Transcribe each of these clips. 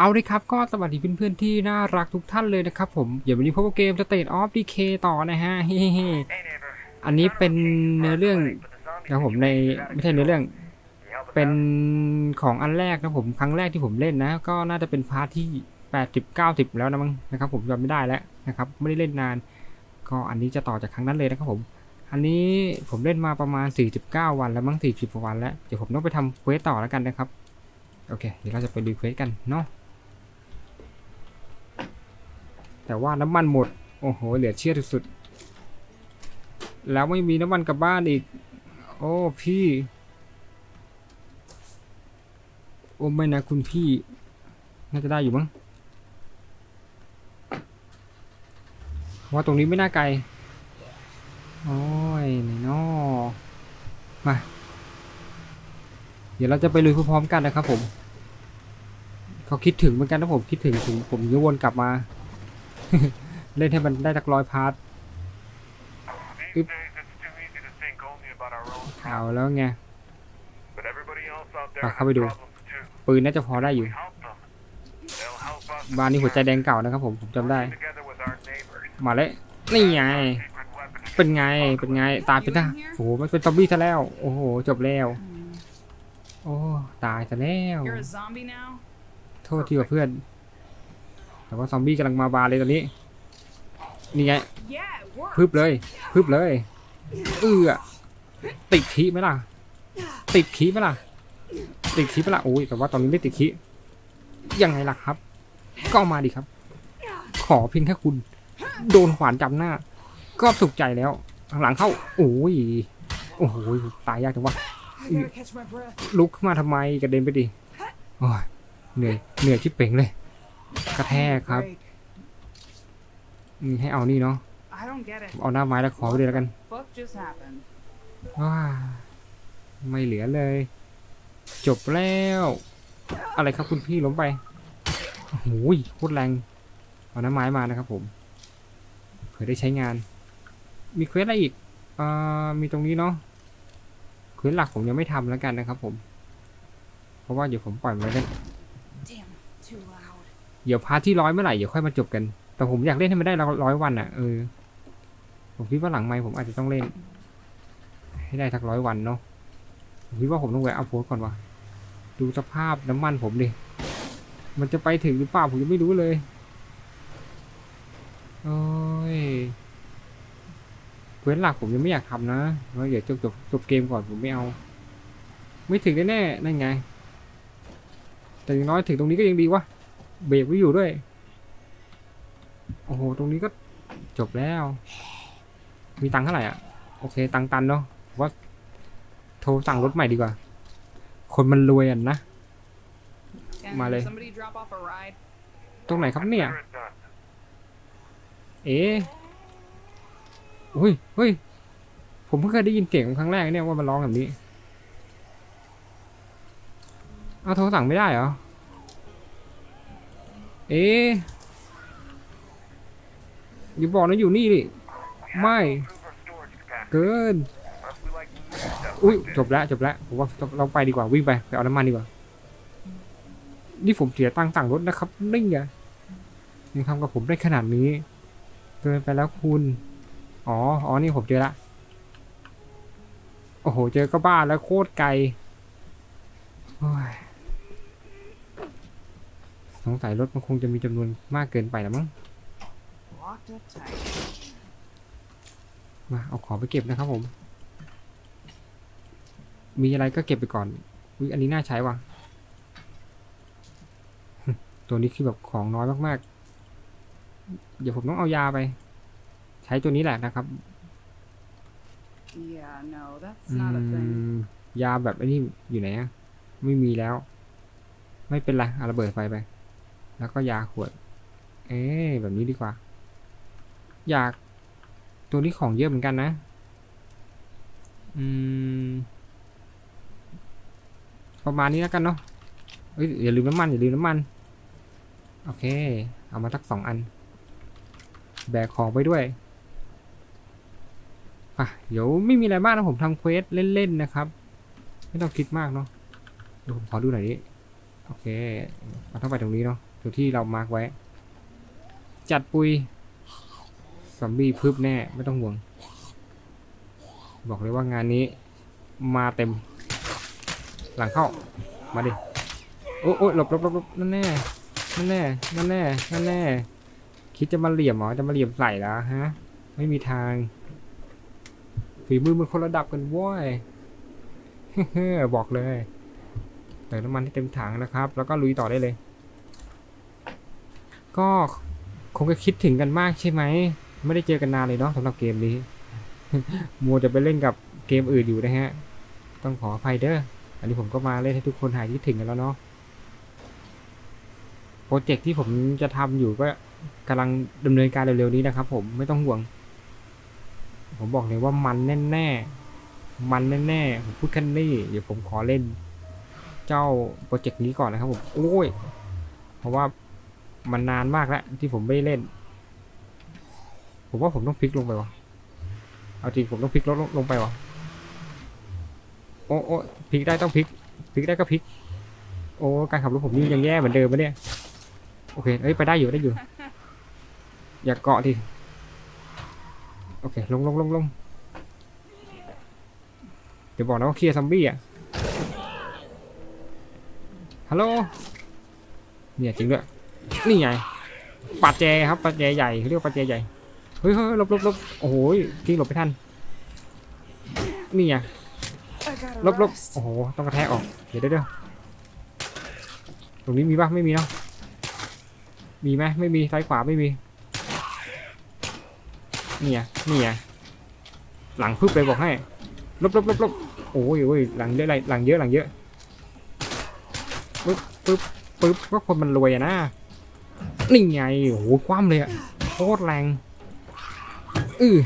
เอาเลยครับ ก็สวัสดีเพื่อนๆที่น่ารักทุกท่านเลยนะครับผมเดี๋ยววันนี้พบกับเกม State of Decay ต่อนะฮะเฮ้อันนี้เป็นเนื้อเรื่องนะผมในไม่ใช่เนื้อเรื่อง เป็นของอันแรกนะผมครั้งแรกที่ผมเล่นนะ ก็น่าจะเป็นพาร์ทที่80 90แล้วนะมั้งนะครับผมจำไม่ได้แล้วนะครับ ไม่ได้เล่นนาน ก็อันนี้จะต่อจากครั้งนั้นเลยนะครับผม อันนี้ผมเล่นมาประมาณ 49 วันแล้วมั้ง40กว่าวันแล้วเดี๋ยวผมต้องไปทำเควสต่อแล้วกันนะครับโอเคเดี๋ยวเราจะไปดูเควสกันเนาะ แต่ว่าน้ำมันหมด โอ้โห เหลือเชื่อสุดๆ แล้วไม่มีน้ำมันกลับบ้านอีก โอ้พี่ โอ้ไม่นะคุณพี่ น่าจะได้อยู่มั้ง ว่าตรงนี้ไม่น่าไกล โอ้ยนี่นอมา เดี๋ยวเราจะไปลุยพร้อมๆกันนะครับผม เขาคิดถึงเหมือนกันนะผมคิดถึงถึงผมจะวนกลับมา เล่นให้มันได้สักร้อยพาร์ท These days, it's too easy to think only about our own เอา problems. แล้วไง But everybody else out there Ah, has how we do? problems too. ปืนน่าจะพอได้อยู่ We help them. They'll help us. บ้านนี้หัวใจแดงเก่านะครับผม ผมจำได้ Working together with our neighbors. มาเลยนี่ไง Secret weapon เป็นไง เป็นไง ตายไปนะโอ้โห มันเป็นซอมบี้ซะแล้ว โอ้โห จบแล้ว โอ้ ตายซะแล้ว You're a zombie now? โทษทีว่าเพื่อน แต่ว่าซอมบี้กำลังมาบานเลยตอนนี้ นี่ไง Yeah, it worked. พึบเลยพึบเลยเอื้อติดขีไหมล่ะ ติดขีไหมล่ะ ติดขีไหมล่ะ โอ้ย แต่ว่าตอนนี้ไม่ติดขียังไงล่ะครับ ก็มาดิครับ ขอเพียงแค่คุณ โดนขวานจับหน้า ก็สุขใจแล้วข้างหลังเข้า โอ้ย โอ้โห ตายยากจังวะ I gotta catch my breath. ลุกขึ้นมาทำไมกระเด็นไปดิ โอ้ย เหนื่อย เหนื่อยชิบเป่งเลย กระแทกครับ Break. อืมให้เอานี่เนาะเอาหน้าไม้แล้วขอไปเลยแล้วกันว้าไม่เหลือเลย จบแล้ว อะไรครับคุณพี่ล้มไปโอ้โหโคตรแรงเอาน้ำไม้มานะครับผมเผื่อได้ใช้งาน มีเควสอะไรอีกเอ่อมีตรงนี้เนาะเควสหลักผมยังไม่ทำแล้วกันนะครับผม เพราะว่าเดี๋ยวผมปล่อยมันไว้กัน Damn, too loud. เดี๋ยวพาร์ทที่ร้อยเมื่อไหร่เดี๋ยวค่อยมาจบกัน แต่ผมอยากเล่นให้มันได้ร้อยวันอะเออ ผมคิดว่าหลังไมค์ผมอาจจะต้องเล่น ให้ได้สักร้อยวันเนาะ ผมคิดว่าผมต้องแวะอัพโพสก่อนวะดูสภาพน้ำมันผมดิ มันจะไปถึงหรือเปล่าผมยังไม่รู้เลย โอ้ยเควสหลักผมยังไม่อยากทำนะเพราะเดี๋ยวจบจบจบเกมก่อนผมไม่เอา ไม่ถึงแน่ๆนั่นไง แต่อย่างน้อยถึงตรงนี้ก็ยังดีวะ เบรกไว้อยู่ด้วย โอ้โห ตรงนี้ก็จบแล้ว มีตังค์เท่าไหร่อะ โอเค ตังค์ตันเนาะ ว่าโทรสั่งรถใหม่ดีกว่า คนมันรวยอะนะ Can Male. somebody drop off a ride? ตรงไหนครับเนี่ย Consider it done. เอ๊ะอุ้ยเฮ้ย ผมเพิ่งเคยได้ยินเสียงครั้งแรกเนี่ยว่ามันร้องแบบนี้ เอาโทรสั่งไม่ได้เหรอ เอ๊ะอย่าบอกนะอยู่นี่ดิไม่ เกิน อุ้ยจบแล้วจบแล้วผมว่าเราไปดีกว่าวิ่งไปไปเอาน้ำมันดีกว่า นี่ผมเสียตังค์สั่งรถนะครับนี่ไงยังทำกับผมได้ขนาดนี้เกินไปแล้วคุณ อ๋อ อ๋อ นี่ผมเจอละ โอ้โห เจอก็บ้าแล้วโคตรไกลโอ้ย งสัยรถมันคงจะมีจำนวนมากเกินไปแล้วมั้งมาเอาของไปเก็บนะครับผม มีอะไรก็เก็บไปก่อนอุ๊ยอันนี้น่าใช้ว่ะ ตัวนี้คือแบบของน้อยมากๆ เดี๋ยวผมต้องเอายาไป ใช้ตัวนี้แหละนะครับ Yeah, no, that's not a thing. ยาแบบไอ้นี่อยู่ไหนอะไม่มีแล้ว ไม่เป็นไรเอาระเบิดไฟไป แล้วก็ยาขวด เอ๊แบบนี้ดีกว่า อยาก ตัวนี้ของเยอะเหมือนกันนะ อืม ประมาณนี้แล้วกันเนาะเอ้ยอย่าลืมน้ำมัน อย่าลืมน้ำมัน โอเค เอามาสักสองอัน แบกของไปด้วยอะเดี๋ยวไม่มีอะไรมากนะผมทำเควสเล่นๆนะครับ ไม่ต้องคิดมากเนาะเดี๋ยวผมขอดูหน่อยดิโอเคมันต้องไปตรงนี้เนาะ ตรงที่เรามาร์กไว้ จัดปุยซอมบี้พึบแน่ ไม่ต้องห่วง บอกเลยว่างานนี้ มาเต็ม หลังเข้า มาดิ โอ้โอ้หลบหลบหลบลบนั่นแน่ นั่นแน่ นั่นแน่ นั่นแน่ คิดจะมาเหลี่ยมเหรอ จะมาเหลี่ยมใส่แล้วฮะ ไม่มีทาง ฝีมือมันคนระดับกันเว้ยบอกเลยเติมน้ำมันที่เต็มถังนะครับ แล้วก็ลุยต่อได้เลย ก็คงจะคิดถึงกันมากใช่ไหม ไม่ได้เจอกันนานเลยเนาะสำหรับเกมนี้มัวจะไปเล่นกับเกมอื่นอยู่นะฮะ ต้องขออภัยเด้อ อันนี้ผมก็มาเล่นให้ทุกคนหายคิดถึงกันแล้วเนาะ โปรเจกต์ที่ผมจะทำอยู่ก็กำลังดำเนินการเร็วๆนี้นะครับ ผมไม่ต้องห่วง ผมบอกเลยว่ามันแน่ๆ มันแน่ๆ ผมพูดแค่นี้เดี๋ยวผมขอเล่น เจ้าโปรเจกต์นี้ก่อนนะครับผม โอ้ย เพราะว่า มันนานมากแล้วที่ผมไม่เล่น ผมว่าผมต้องพลิกลงไปวะเอาจริงผมต้องพลิกลงลงไปวะโอ้โอ้พลิกได้ต้องพลิกพลิกได้ก็พลิก โอ้การขับรถผมนี่ยังแย่เหมือนเดิมปะเนี่ยโอเคเอ้ยไปได้อยู่ได้อยู่ อย่าเกาะดิโอเคลงลงลงลงเดี๋ยวบอกนะว่าเคลียร์ซอมบี้อะฮัลโหลเนี่ยจริงด้วย นี่ไงปัดแจครับปัดแจใหญ่เขาเรียกว่าปัดแจใหญ่เฮ้ยเฮ้ยหลบหลบหลบโอ้โหกิ้งหลบไม่ทันนี่ไงลบลบโอ้โหต้องกระแทกออกเดี๋ยวเดี๋ยวตรงนี้มีปะไม่มีเนาะมีไหมไม่มีซ้ายขวาไม่มีนี่ไงนี่ไงหลังพึบเลยบอกให้ลบลบลบลบโอ้ยโอ้ยหลังเยอะอะไรหลังเยอะหลังเยอะปึ๊บปึ๊บปึ๊บก็คนมันรวยอะนะ นี่ไงโอ้โหคว่ำเลยอะโคตรแรงอือ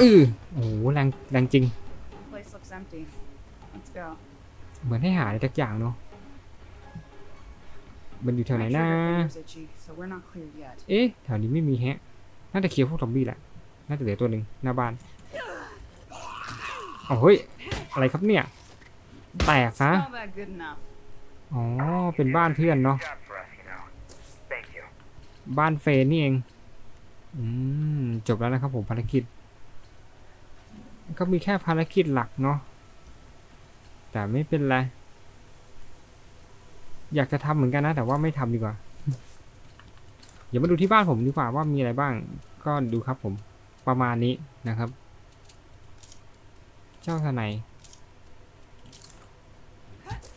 อือโอ้โหแรงแรงจริง Place looks empty. Let's go. เหมือนให้หาอะไรสักอย่างเนาะมันอยู่แถวไหน My นะ trigger finger's itchy, so we're not clear yet. เอ๊ะแถวนี้ไม่มีแฮะ น่าจะเคลียร์พวกซอมบี้แหละ น่าจะเหลือตัวหนึ่งหน้าบ้านโอ้เฮ้ย อะไรครับเนี่ย แตกซะ Smell that good enough. อ๋อ เป็นบ้านเพื่อนเนาะ Job for us, you know. Thank you. บ้านเฟนนี่เอง อืม จบแล้วนะครับผมภารกิจ ก็มีแค่ภารกิจหลักเนาะ แต่ไม่เป็นไร อยากจะทำเหมือนกันนะ แต่ว่าไม่ทำดีกว่า เดี๋ยวมาดูที่บ้านผมดีกว่าว่ามีอะไรบ้าง ก็ดูครับผม ประมาณนี้นะครับ เจ้าทนาย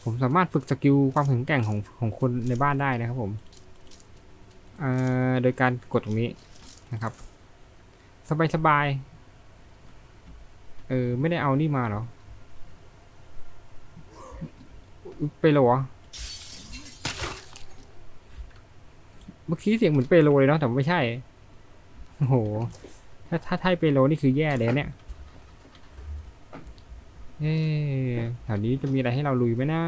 ผมสามารถฝึกสกิลความแข็งแกร่งของของคนในบ้านได้นะครับผม โดยการกดตรงนี้นะครับ สบายสบายๆเออไม่ได้เอานี่มาหรอ ไปโลเหรอเมื่อกี้เสียงเหมือนเปโลเลยเนาะแต่ไม่ใช่โอ้โห ถ้าถ้าไทยเปโลนี่คือแย่เลยเนี่ยเอ๊แถวนี้จะมีอะไรให้เราลุยไหมนะ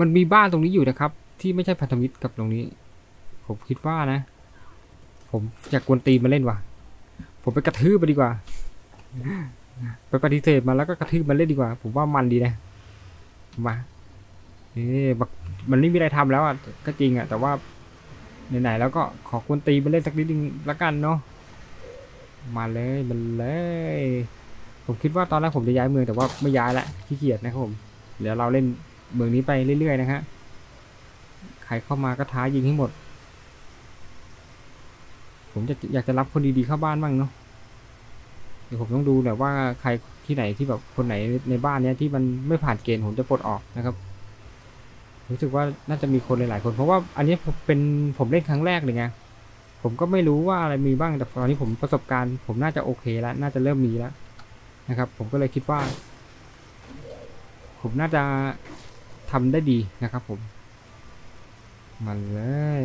มันมีบ้านตรงนี้อยู่นะครับ ที่ไม่ใช่พันธมิตรกับตรงนี้ ผมคิดว่านะ ผมอยากกวนตีมาเล่นว่ะ ผมไปกระทืบมาดีกว่า ไปปฏิเสธมาแล้วก็กระทืบมาเล่นดีกว่า ผมว่ามันดีนะ มา เอ๊ะมันไม่มีอะไรทำแล้วอะ ก็จริงอะ แต่ว่าไหนๆแล้วก็ขอกวนตีมาเล่นสักนิดนึงละกันเนาะ มาเลยมันเลย ผมคิดว่าตอนแรกผมจะย้ายเมืองแต่ว่าไม่ย้ายละขี้เกียจนะครับผม เดี๋ยวเราเล่นเมืองนี้ไปเรื่อยๆนะฮะ ใครเข้ามาก็ท้ายิงให้หมด ผมจะอยากจะรับคนดีๆเข้าบ้านบ้างเนาะเดี๋ยวผมต้องดูแหละว่าใครที่ไหนที่แบบคนไหนในบ้านเนี้ยที่มันไม่ผ่านเกณฑ์ผมจะปลดออกนะครับ รู้สึกว่าน่าจะมีคนหลายๆคน เพราะว่าอันนี้ผมเป็นผมเล่นครั้งแรกเลยไงผมก็ไม่รู้ว่าอะไรมีบ้างแต่ตอนนี้ผมประสบการณ์ ผมน่าจะโอเคแล้ว น่าจะเริ่มมีแล้วนะครับ ผมก็เลยคิดว่า ผมน่าจะทำได้ดีนะครับผมมาเลย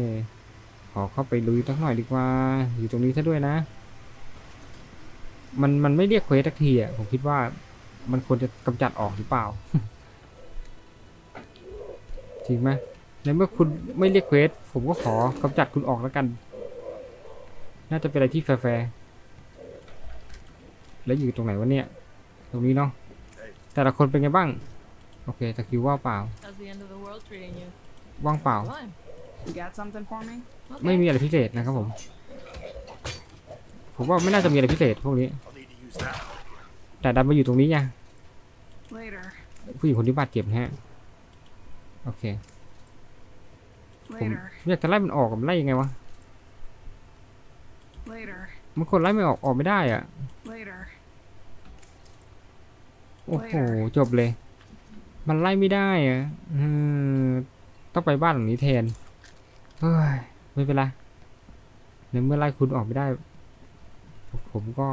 ขอเข้าไปลุยสักหน่อยดีกว่า อยู่ตรงนี้ซะด้วยนะ มันมันไม่เรียกเควสสักทีอะผมคิดว่ามันควรจะกำจัดออกหรือเปล่าจริงไหมในเมื่อคุณไม่เรียกเควสผมก็ขอกำจัดคุณออกแล้วกัน น่าจะเป็นอะไรที่แฟร์ๆแล้วอยู่ตรงไหนวะเนี่ย ตรงนี้เนาะแต่ละคนเป็นไงบ้าง โอเคตะคริวว่างเปล่า How's the end of the world treating you? ว่างเปล่า Fine. You got something for me? ไม่มีอะไรพิเศษนะครับผม ผมว่าไม่น่าจะมีอะไรพิเศษพวกนี้ I'll need to use that. แต่ดันมาอยู่ตรงนี้ไง Later. ผู้หญิงคนที่บาดเจ็บนะฮะ โอเค ผม Later. อยากจะไล่มันออกกับไล่ยังไงวะ Later. มันคนไล่ไม่ออกออกไม่ได้อะ Later. โอ้โห จบเลย มันไล่ไม่ได้อะอืมต้องไปบ้านหลังนี้แทน เฮ้ยไม่เป็นไรในเมื่อไล่คุณออกไม่ได้ ผมก็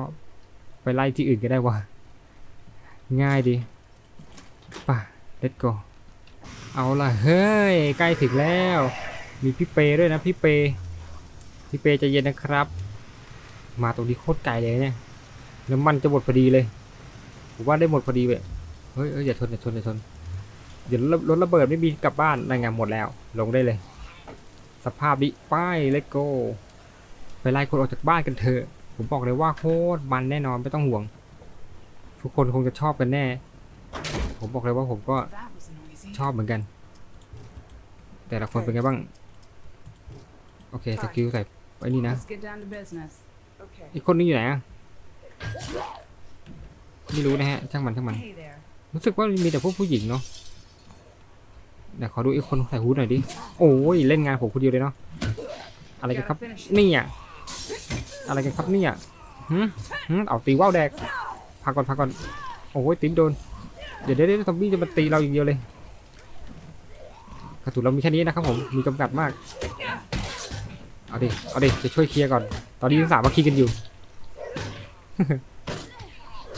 ไปไล่ที่อื่นก็ได้วะง่ายดีป่ะ let's go เอาล่ะเฮ้ยใกล้ถึงแล้ว มีพี่เปด้วยนะพี่เป พี่เปใจะเย็นนะครับ มาตรงนี้โคตรไกลเลยเนี่ยน้ำมันจะหมดพอดีเลยผมว่าได้หมดพอดีเว้ยเฮ้ยเอ้ยอย่าชนอย่าชนอย่าชนเดี๋ยวรถรถระเบิดไม่มีกลับบ้านรายงานหมดแล้ว ลงได้เลย สภาพนี้ป้ายเลโก้ไปไล่คนออกจากบ้านกันเถอะ ผมบอกเลยว่าโคตรมันแน่นอนไม่ต้องห่วง ทุกคนคงจะชอบกันแน่ ผมบอกเลยว่าผมก็ชอบเหมือนกัน แต่ละคนเป็นไงบ้าง โอเคสกิลใส่ไว้นี่นะ อีกคนนึงอยู่ไหนอะไม่รู้นะฮะช่างมันช่างมัน รู้สึกว่ามีแต่พวกผู้หญิงเนาะ เดี๋ยวขอดูอีกคนใส่ฮูดหน่อยดิ โอ้ยเล่นงานผมคนเดียวเลยเนาะ อะไรกันครับ Gotta finish it. นี่อะอะไรกันครับเนี่ยหืมหืมเอาตีว่าวแดกพักก่อนพักก่อน โอ้ยติ๊มโดนเดี๋ยวเดี๋ยวเดี๋ยวซอมบี้จะมาตีเราอย่างเดียวเลย กระสุนเรามีแค่นี้นะครับผม มีจำกัดมาก เอาดิ เอาดิ จะช่วยเคลียร์ก่อน ตอนนี้ยังสามมาคีกันอยู่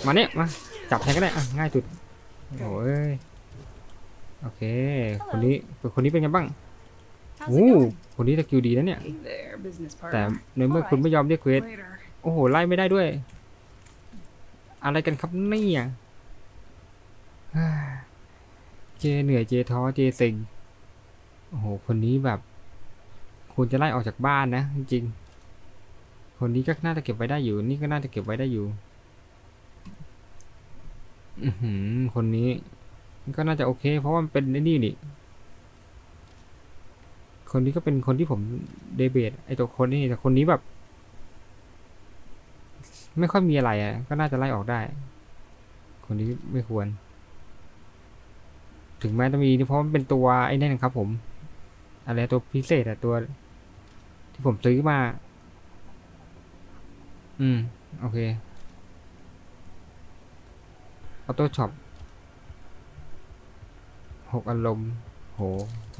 มาเนี่ยมา จับแทนก็ได้อะง่ายสุดโอ้ย โอเค คนนี้คนนี้เป็นไงบ้าง How's โอ้ it going? คนนี้สกิลดีนะเนี่ย Hey there, business แต่ partner. ในเมื่อคุณไม่ยอมเรียกเควส Later. โอ้โห ไล่ไม่ได้ด้วย อะไรกันครับเนี่ยเฮ้ยเจเหนื่อยเจท้อเจเซ็งโอ้โห คนนี้แบบควรจะไล่ออกจากบ้านนะ จริงๆคนนี้ก็น่าจะเก็บไว้ได้อยู่ นี่ก็น่าจะเก็บไว้ได้อยู่ อือหือคนนี้ ก็น่าจะโอเค เพราะว่ามันเป็นไอ้นี่นี่ คนนี้ก็เป็นคนที่ผมเดเบตไอตัวคนนี่แต่คนนี้แบบ ไม่ค่อยมีอะไรอะ ก็น่าจะไล่ออกได้ คนนี้ไม่ควร ถึงแม้จะมีเพราะมันเป็นตัวไอ้นั่นะครับ ผม อะไรตัวพิเศษอะตัว ที่ผมซื้อมา อืม โอเคออโต้ช็อป หกอารมณ์ โห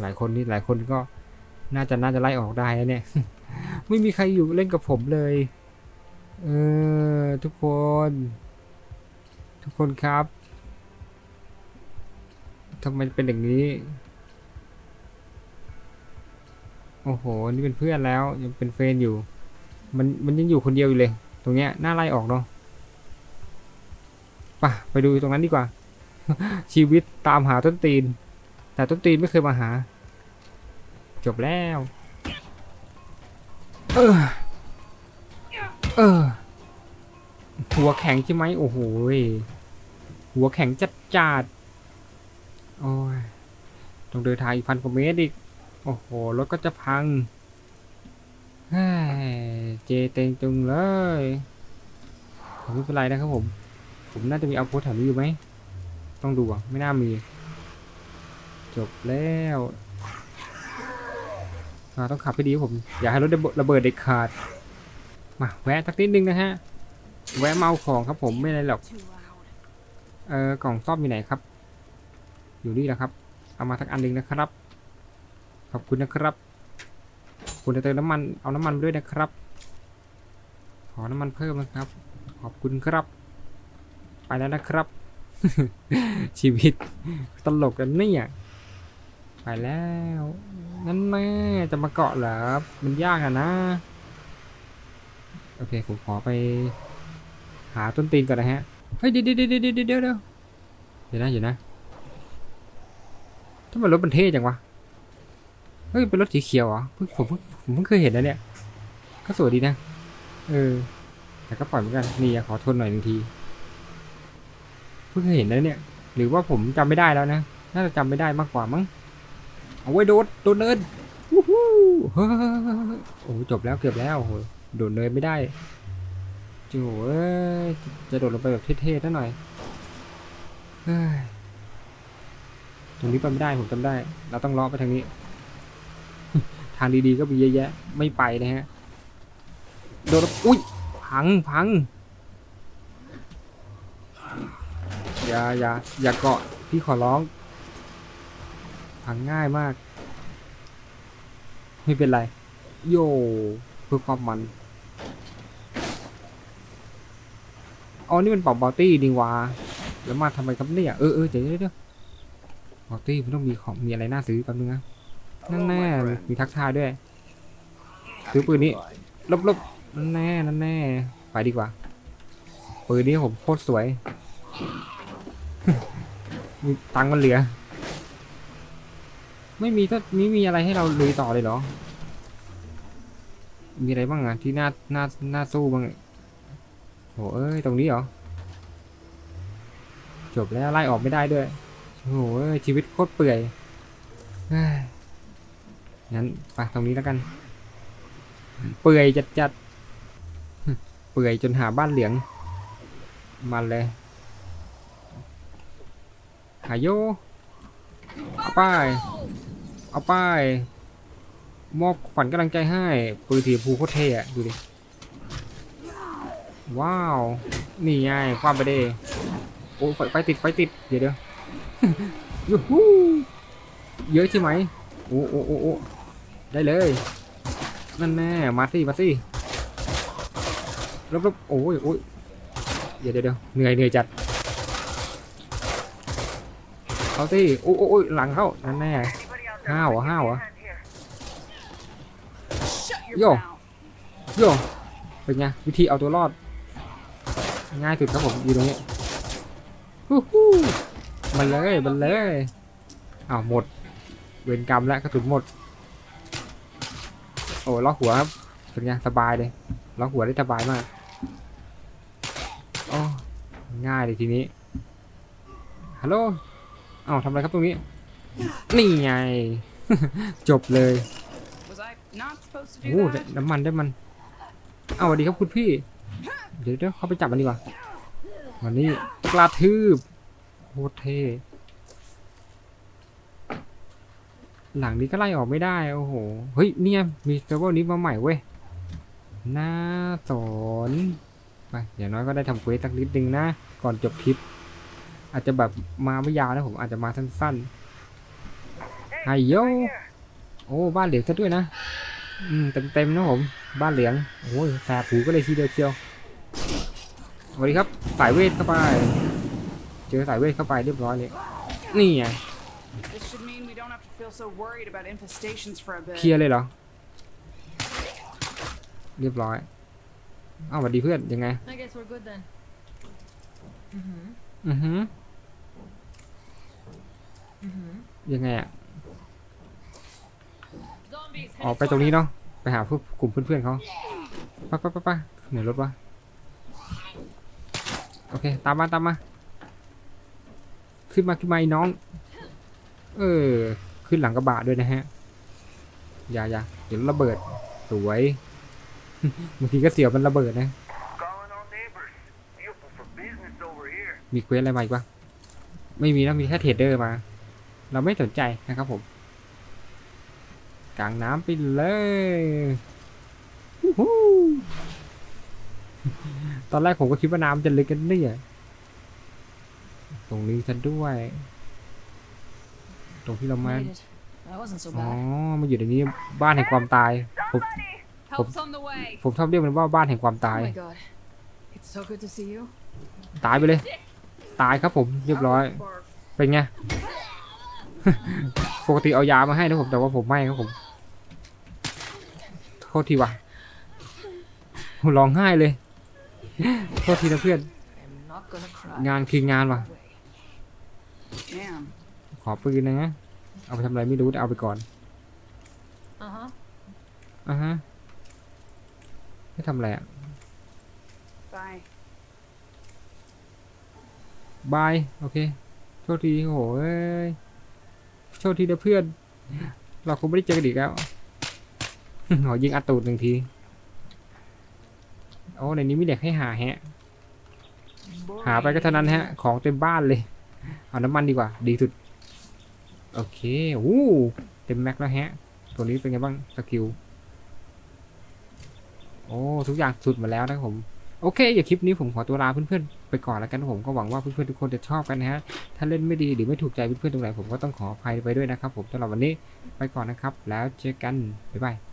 หลายคนนี่หลายคนก็น่าจะน่าจะไล่ออกได้แล้วเนี่ย ไม่มีใครอยู่เล่นกับผมเลย เออ ทุกคน ทุกคนครับทำไมเป็นอย่างนี้ โอ้โห นี่เป็นเพื่อนแล้ว ยังเป็นเฟนอยู่ มันมันยังอยู่คนเดียวอยู่เลย ตรงเนี้ยน่าไล่ออกเนาะไป่ะไปดูตรงนั้นดีกว่า ชีวิตตามหาต้นตีน แต่ต้นตีนไม่เคยมาหา จบแล้ว เออ เออ หัวแข็งใช่ไหมโอ้โหหัวแข็งจัดจัดโอ้ยต้องเดินทางอีกพันกว่าเมตรอีก โอ้โห รถก็จะพังเฮ้เจเต็งจุงเลย ผมไม่เป็นไรนะครับผม ผมน่าจะมีเอาโพสแถวนี้อยู่ไหม ต้องดูอะไม่น่ามี จบแล้วต้องขับให้ดีครับผมอย่าให้รถระเบิดเด็ดขาด มาแวะสักนิดนึงนะฮะ แวะเมาของครับผมไม่อะไรหรอก เออกล่องซ่อมอยู่ไหนครับ อยู่นี่แหละครับ เอามาสักอันหนึ่งนะครับ ขอบคุณนะครับคุณจะเติมน้ำมันเอาน้ำมันมาด้วยนะครับ ขอน้ำมันเพิ่มนะครับ ขอบคุณครับ ไปแล้วนะครับ ชีวิตตลกกันเนี่ยไปแล้ว นั่นแม่จะมาเกาะเหรอ มันยากอะนะ โอเค ผมขอไป หาต้นตีนก่อนนะฮะ เฮ้ย เดี๋ยวเดี๋ยวเดี๋ยวเดี๋ยวเดี๋ยวเดี๋ยวนะเดี๋ยวนะทำไมรถมันเท่จังวะ เฮ้ย เป็นรถสีเขียวเหรอผมผมเพิ่งเคยเห็นนะเนี่ย ก็สวยดีนะ เออ แต่ก็ปล่อยเหมือนกัน นี่ขอทนหน่อยหนึ่งที เพิ่งเห็นนะเนี่ย หรือว่าผมจำไม่ได้แล้วนะ น่าจะจำไม่ได้มากกว่ามั้ง เอาไว้โดดโดดเนินวู้ฮู้โอ้โหจบแล้วเกือบแล้วโหโดดเนินไม่ได้โจ้เอ้ยจะโดดลงไปแบบเท่ๆซะหน่อยเฮ้ยตรงนี้ไปไม่ได้ผมจำได้ เราต้องลาะไปทางนี้ ทางดีๆก็มีเยอะแยะ ไม่ไปนะฮะ โดดอุ้ยพังพัง อย่าอย่าอย่าเกาะพี่ขอร้อง พังง่ายมาก ไม่เป็นไร โยเพื่อความมันอ๋อนี่มันเป่าบอตี้ดีวาแล้วมาทำไมครับเนี่ยเออเออเดี๋ยวเดี๋ยวยวบอตี้มันต้องมีของมีอะไรน่าซื้อแป๊บนึงนะนั่นแน่มีทักทายด้วย ซื้อปืนนี้ลบลบนั่นแน่นั่นแน่ไปดีกว่าปืนนี้ผมโคตรสวย ตังค์มันเหลือ ไม่มีถ้าไม่มีอะไรให้เราลุยต่อเลยเหรอ มีอะไรบ้างอะที่น่าน่าน่าสู้บ้างโหเอ้ยตรงนี้เหรอ จบแล้วไล่ออกไม่ได้ด้วยโหเอ้ยชีวิตโคตรเปื่อยงั้นไปตรงนี้แล้วกัน เปื่อยจัดจัดเปื่อยจนหาบ้านเหลือง มันเลย หายโยเอาไป เอาไป มอบฝันกำลังใจให้ ปืนสีชมพูโคตรเท่อะดูดิ ว้าว นี่ไงความไปเด้โอ้ไฟไฟติด ไฟติด เดี๋ยวเดี๋ยวยูฮูเยอะใช่ไหม โอ้โอ้โอ้โอ้ได้เลย นั่นแน่มาสิมาสิลบลบโอ้ยโอ้ยเดี๋ยวเดี๋ยวเหนื่อยเหนื่อยจัด เขาสิโอ้โอ้ยหลังเข้านั่นแน่ห้าวห้าวเหรอ Shut your Yo. mouth. โยเป็นไงวิธีเอาตัวรอด ง่ายสุดครับผมอยู่ตรงนี้ฮู้ฮู้มันเลยมันเลยอ้าวหมด เวรกรรมแล้วกระสุนหมด โอ้ล็อกหัวครับเป็นไงสบายเลยล็อกหัวได้สบายมากโอ้ง่ายเลยทีนี้ฮัลโหล อ้าวทำอะไรครับตรงนี้ นี่ไง จบเลยโอ้น้ำมันได้มัน เอาสวัสดีครับคุณพี่ เดี๋ยวเดี๋ยวเขาไปจับมันดีกว่าวันนี้กระทืบโคตรเท่หลังนี้ก็ไล่ออกไม่ได้ โอ้โห เฮ้ย เนี่ย มีเซิร์ฟเวอร์นี้มาใหม่เว้ย น่าสน ไป อย่างน้อยก็ได้ทำเควสสักนิดนึงนะ ก่อนจบคลิป อาจจะแบบมาไม่ยาวนะผมอาจจะมาสั้นๆไฮโยโอ้บ้านเหลืองซะด้วยนะอืมเต็มๆนะผมบ้านเหลืองโอ้ยแสบหูก็เลยทีเดียวเชียวสวัสดีครับสายเวทเข้าไป เจอสายเวทเข้าไปเรียบร้อยเลยนี่ไง This should mean we don't have to feel so worried about infestations for a เคลีย bit. ร์เลยเหรอ เรียบร้อยอ้าวสวัสดีเพื่อนยังไง I guess we're good then. Mm-hmm. อือหือ Mm-hmm. ยังไงอะ Zombies. ออกไปตรงนี้เนาะไปหาพวกกลุ่มเพื่อนๆเขาไปไปไปไปไหนรถวะโอเค ตามมาตามมา ขึ้นมาขึ้นมาไอ้น้อง เออ ขึ้นหลังกระบะด้วยนะฮะ อย่าอย่าเดี๋ยวระเบิด สวยบางทีก็เสียวมันระเบิดนะ Calling all neighbors. You open for business over here. มีเควสอะไรมาอีกปะไม่มีนะมีแค่เทรดเดอร์มา เราไม่สนใจนะครับผมกลางน้ำไปเลยวู้ฮู้ตอนแรกผมก็คิดว่าน้ำจะลึกกันเนี่ยตรงนี้ซะด้วย ตรงที่เรามา Made it. That wasn't so อ๋อ bad. มาอยู่ในนี้บ้านแห่งความตาย ผม Help's on the way. ผมชอบเรียกมันว่าบ้านแห่งความตาย Oh my god. It's so good to see you. ตายไปเลย ตายครับผมเรียบร้อย Barf. เป็นไง ปกติเอายามาให้นะผมแต่ว่าผมไม่ครับผมโทษทีว่ะร้องไห้เลยโทษทีนะเพื่อน I'm not gonna cry. งานคืองานว่ะ Way. Man, ขอปืนนะ เอาไปทำอะไรไม่รู้แต่เอาไปก่อน Uh-huh. อะฮะไม่ทำอะไรอะ bye. บาย โอเค โทษทีโหเอ้ย โชคทีนะเพื่อน เราคงไม่ได้เจอกันอีกแล้วขอยิงอัดตูดหนึ่งทีโอ้ในนี้มีเด็กให้หาแฮะ หาไปก็เท่านั้นฮะ ของเต็มบ้านเลย เอาน้ำมันดีกว่า ดีสุด โอเคอู้เต็มแม็กแล้วฮะ ตัวนี้เป็นไงบ้างสกิล โอ้ ทุกอย่างสุดหมาแล้วนะผม โอเค อย่าคลิปนี้ผมขอตัวลาเพื่อนๆไปก่อนแล้วกันผมก็หวังว่าเพื่อนๆทุกคนจะชอบกันนะฮะ ถ้าเล่นไม่ดีหรือไม่ถูกใจเพื่อนๆตรงไหนผมก็ต้องขออภัยไปด้วยนะครับผมสำหรับวันนี้ไปก่อนนะครับ แล้วเจอกันบ๊ายบาย